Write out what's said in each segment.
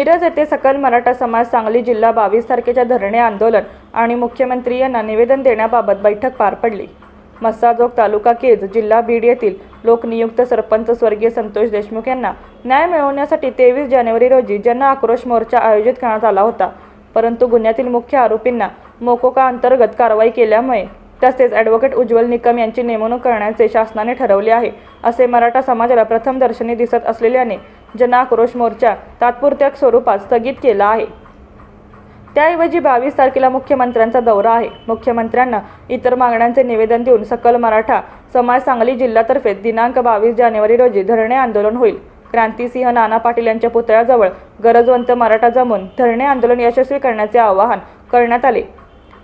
मिरज येथे सकल मराठा समाज सांगली जिल्हा बावीस तारखेच्या धरणे आंदोलन आणि मुख्यमंत्री यांना निवेदन देण्याबाबत बैठक पार पडली. मस्साजोग तालुका केज जिल्हा बीड येथील लोकनियुक्त सरपंच स्वर्गीय संतोष देशमुख यांना न्याय मिळवण्यासाठी तेवीस जानेवारी रोजी जन आक्रोश मोर्चा आयोजित करण्यात आला होता. परंतु गुन्ह्यातील मुख्य आरोपींना मोकोका अंतर्गत कारवाई केल्यामुळे तसेच ॲडव्होकेट उज्ज्वल निकम यांची नेमणूक करण्याचे शासनाने ठरवले आहे असे मराठा समाजाला प्रथम दर्शनी दिसत असलेल्याने जन आक्रोश मोर्चा तात्पुरत्या स्वरूपात स्थगित केला आहे. त्याऐवजी बावीस तारखेला मुख्यमंत्र्यांचा दौरा आहे. मुख्यमंत्र्यांना इतर मागण्यांचे निवेदन देऊन सकल मराठा समाज सांगली जिल्ह्यातर्फे दिनांक बावीस जानेवारी रोजी धरणे आंदोलन होईल. क्रांतिसिंह नाना पाटील यांच्या पुतळ्याजवळ गरजवंत मराठा जमून धरणे आंदोलन यशस्वी करण्याचे आवाहन करण्यात आले.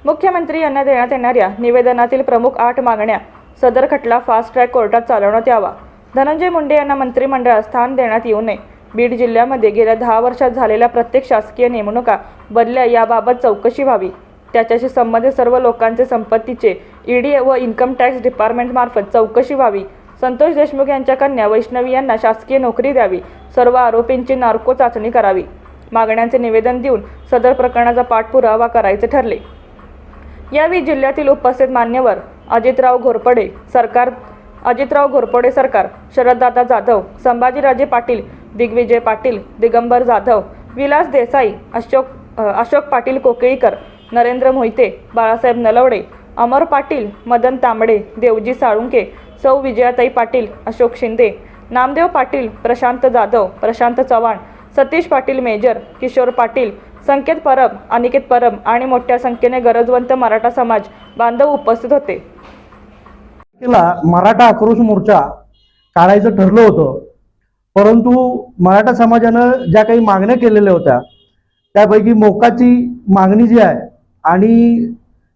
मुख्यमंत्री यांना देण्यात येणाऱ्या निवेदनातील प्रमुख आठ मागण्या सदर खटला फास्ट ट्रॅक कोर्टात चालवण्यात यावा. धनंजय मुंडे यांना मंत्रिमंडळात स्थान देण्यात येऊ नये. बीड जिल्ह्यामध्ये गेल्या दहा वर्षात झालेल्या प्रत्येक शासकीय नेमणुका बदल्या याबाबत चौकशी व्हावी. त्याच्याशी संबंधित सर्व लोकांचे संपत्तीचे ईडी व इन्कम टॅक्स डिपार्टमेंटमार्फत चौकशी व्हावी. संतोष देशमुख यांच्या कन्या वैष्णवी यांना शासकीय नोकरी द्यावी. सर्व आरोपींची नार्को चाचणी करावी. मागण्यांचे निवेदन देऊन सदर प्रकरणाचा पाठपुरावा करायचे ठरले. यावेळी जिल्ह्यातील उपस्थित मान्यवर अजितराव घोरपडे सरकार अजितराव घोरपडे सरकार शरददादा जाधव संभाजीराजे पाटील दिग्विजय पाटील दिगंबर जाधव विलास देसाई अशोक अशोक पाटील कोकळीकर नरेंद्र मोहिते बाळासाहेब नलवडे अमर पाटील मदन तांबडे देवजी साळुंके सौ विजयाताई पाटील अशोक शिंदे नामदेव पाटील प्रशांत जाधव प्रशांत चव्हाण सतीश पाटील मेजर किशोर पाटील संकेत परब अनिकेत परब आणि मोठ्या संख्येने गरजवंत मराठा समाज बांधव उपस्थित होते. केला मराठा आक्रोश मोर्चा काढायचं ठरलं होतं. परंतु मराठा समाजानं ज्या काही मागण्या केलेल्या होत्या त्यापैकी मोकाची मागणी जी आहे आणि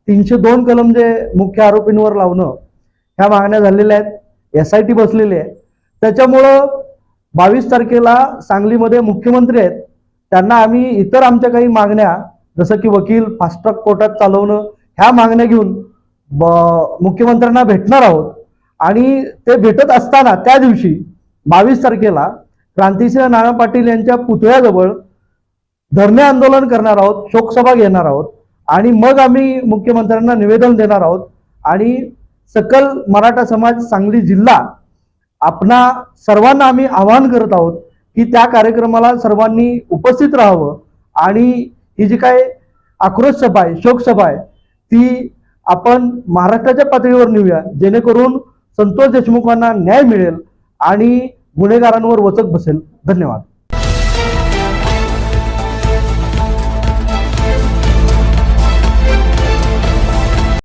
तीनशे दोन कलम जे मुख्य आरोपींवर लावणं ह्या मागण्या झालेल्या आहेत. एस आय टी बसलेली आहे. त्याच्यामुळं बावीस तारखेला सांगलीमध्ये मुख्यमंत्री आहेत. त्यांना आम्ही इतर आमच्या काही मागण्या जसं की वकील फास्ट ट्रॅक कोर्टात चालवणं ह्या मागण्या घेऊन मुख्यमंत्र्यांना भेटणार आहोत. आणि ते भेटत असताना त्या दिवशी बावीस तारखेला क्रांतिसिंह नाना पाटील यांच्या पुतळ्याजवळ धरणे आंदोलन करणार आहोत शोकसभा घेणार आहोत आणि मग आम्ही मुख्यमंत्र्यांना निवेदन देणार आहोत. आणि सकल मराठा समाज सांगली जिल्हा आपणा सर्वांना आम्ही आवाहन करत आहोत की त्या कार्यक्रमाला सर्वांनी उपस्थित राहावं. आणि ही जी काय आक्रोश सभा आहे शोकसभा आहे ती आपण महाराष्ट्राच्या पातळीवर नेऊया. जेणेकरून संतोष देशमुखांना न्याय मिळेल आणि गुन्हेगारांवर वचक बसेल. धन्यवाद.